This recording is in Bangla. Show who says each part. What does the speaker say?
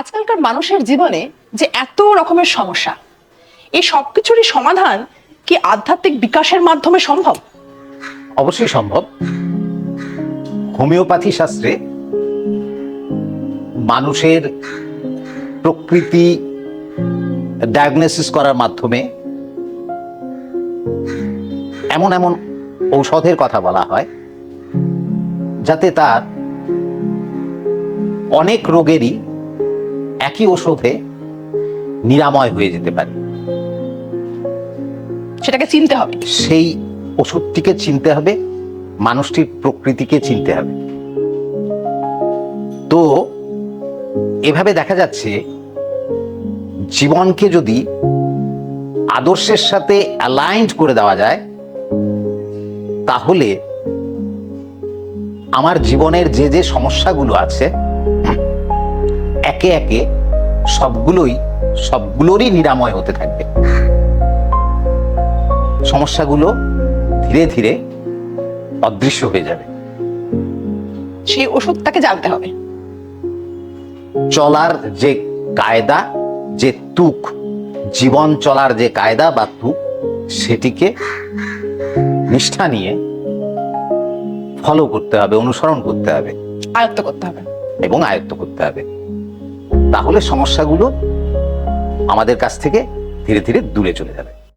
Speaker 1: আজকালকার মানুষের জীবনে যে এত রকমের সমস্যা, এই সবকিছুরই সমাধান কি আধ্যাত্মিক বিকাশের মাধ্যমে সম্ভব?
Speaker 2: অবশ্যই সম্ভব। হোমিওপ্যাথি শাস্ত্রে মানুষের প্রকৃতি ডায়াগনোসিস করার মাধ্যমে এমন এমন ঔষধের কথা বলা হয়, যাতে তার অনেক রোগেরই একই ওষুধে নিরাময় হয়ে যেতে পারে।
Speaker 1: সেটাকে চিনতে হবে।
Speaker 2: সেই ওষুধটিকে চিনতে হবে মানুষটির প্রকৃতিকে চিনতে হবে। তো এভাবে দেখা যাচ্ছে জীবনকে যদি আদর্শের সাথে অ্যালাইন্ড করে দেওয়া যায় তাহলে আমার জীবনের যে যে সমস্যাগুলো আছে একে একে সবগুলোই সবগুলোরই নিরাময় হতে থাকবে। সমস্যাগুলো ধীরে ধীরে অদৃশ্য হয়ে যাবে।
Speaker 1: সেই ওষুধটাকে জানতে হবে।
Speaker 2: চলার যে কায়দা যে তুক জীবন চলার যে কায়দা বা তুক সেটিকে নিষ্ঠা নিয়ে ফলো করতে হবে অনুসরণ করতে হবে।
Speaker 1: আয়ত্ত করতে হবে।
Speaker 2: এবং আয়ত্ত করতে হবে। তাহলে সমস্যাগুলো আমাদের কাছ থেকে ধীরে ধীরে দূরে চলে যাবে।